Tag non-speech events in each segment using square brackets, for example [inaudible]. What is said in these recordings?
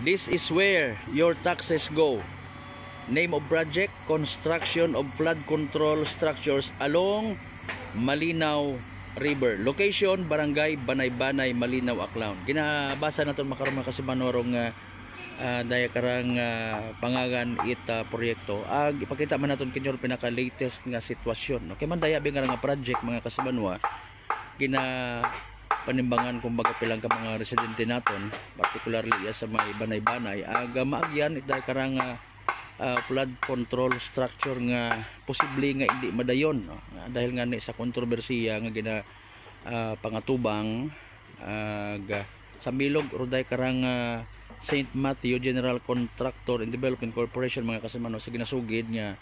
This is where your taxes go. Name of project, construction of flood control structures along Malinaw River. Location, Barangay Banay-Banay, Malinaw, Aklan. Ginabasa natin makaroon mga kasimanorong uh, uh, daya karang ah, pangagan it ah, proyekto. Ag ipakita man naton kinyo pinaka latest nga sitwasyon. Okay man daya nga nga project mga kasimanwa gina panimbangan kumbaga pilang ka mga residente naton particularly iya sa may banay-banay aga maagyan ita karang ah, ah, flood control structure nga posible nga hindi madayon no? Ah, dahil nga ni sa kontrobersiya nga gina ah, pangatubang aga sa Milog Roday karang ah, St. Matthew General Contractor and Development Corporation mga kasamano sa ginasugid nga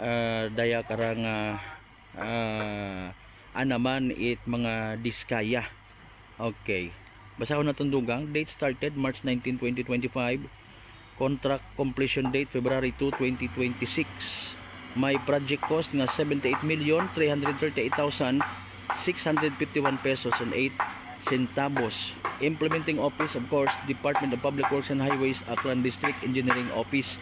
ah, daya karang ah, ah, anaman it mga diskaya okay. Basahon na tundugang date started March 19, 2025 contract completion date February 2, 2026 may project cost nga 78,338,651 pesos and 8 centavos. Implementing office of course Department of Public Works and Highways Aklan District Engineering Office.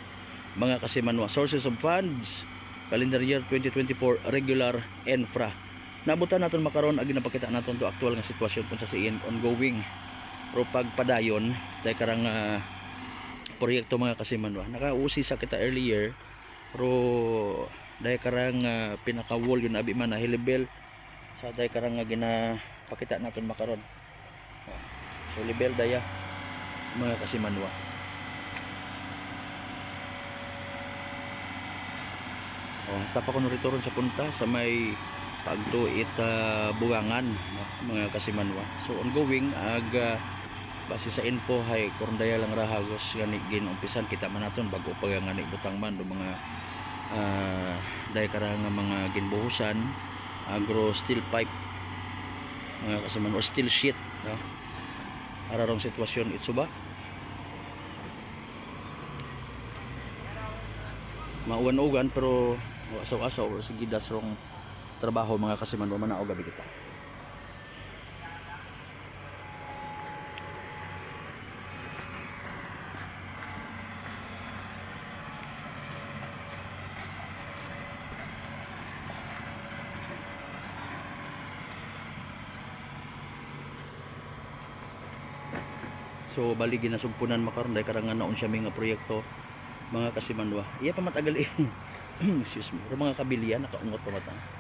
Mga kasimanwa sources of funds calendar year 2024 regular infra nabutan naton makaron agi napakita naton to actual nga sitwasyon kung sa siin ongoing. Pero pagpadayon dahil karang ah, proyekto mga kasimanwa nakausi sa kita earlier pero dahil karang uh, pinaka wall yun abi man na hilibel sa dahil karang nga ginapakita naton makaron so hilibel daya mga kasimanwa Oh, hasta pa ko return sa punta sa may pagtuit uh, bugangan no, mga kasimanwa. So ongoing ag ah, base sa info hay kurndaya lang rahagos gani ginumpisan kita man naton bago pa nga butang man do mga uh, dahil karang nga mga ginbuhusan agro steel pipe mga kasimanwa steel sheet no? ararong sitwasyon itso ba mauwan-ugan pero asaw-asaw or sige dasrong trabaho mga kasimanwa manao gabi kita So bali ginasugpunan makaron dahil karangan naon siya mga proyekto mga kasimanwa. Iya pa matagal eh. [clears throat] Excuse me. Pero mga kabilian nakaungot pa mata.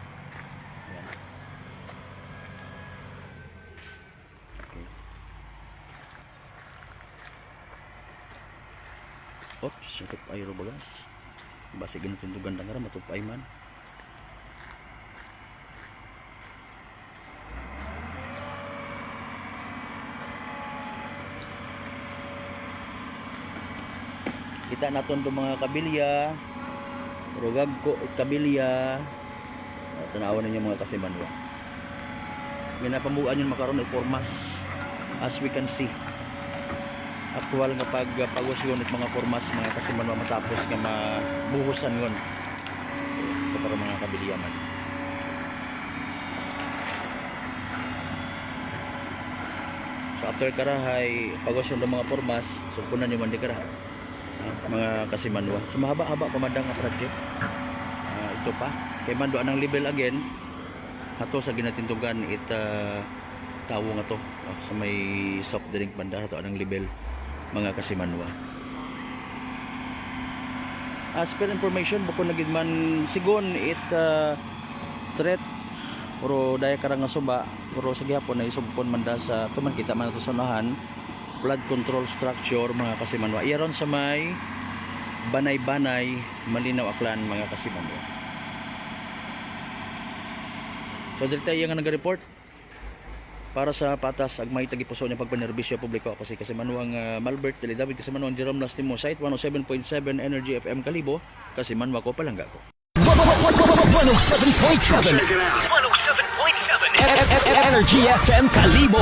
Oops, ito pa ayo bagas. Basi ginutundugan lang ra matupay man. kita naton to mga kabilya. Rugag ko kabilya. Tanawan ninyo mga kasimanwa. Ginapamuan yun makaroon ay formas. As we can see actual nga pag pagwasyon at mga formas mga kasimanwa matapos nga mabuhusan yun ito para mga kabilya man so after karahay pagwasyon ng mga formas so kunan yung mandi karahay Ah, mga kasimanwa. So mahaba-haba pamadang nga project. Ah, ito pa. Kay mando anang level again. Ato sa ginatintugan it uh, tawo nga to ah, sa may soft drink banda ato anang level mga kasimanwa. As per information bukod na man sigon it uh, threat puro daya karang nga suba puro sa gihapon na isumpon man da sa tuman kita man to sa unahan flood control structure mga kasimanwa. Iyaron sa may banay-banay malinaw aklan mga kasimanwa. So dito tayo nga nag-report para sa patas ag may tagipuso niya pagpanerbisyo publiko. Ako si Kasimanwang uh, Malbert Dili David Kasimanwang Jerome Lastimo site 107.7 Energy FM Kalibo. Kasimanwa ko palangga ko 107.7 Check it out. 107.7 Energy FM Kalibo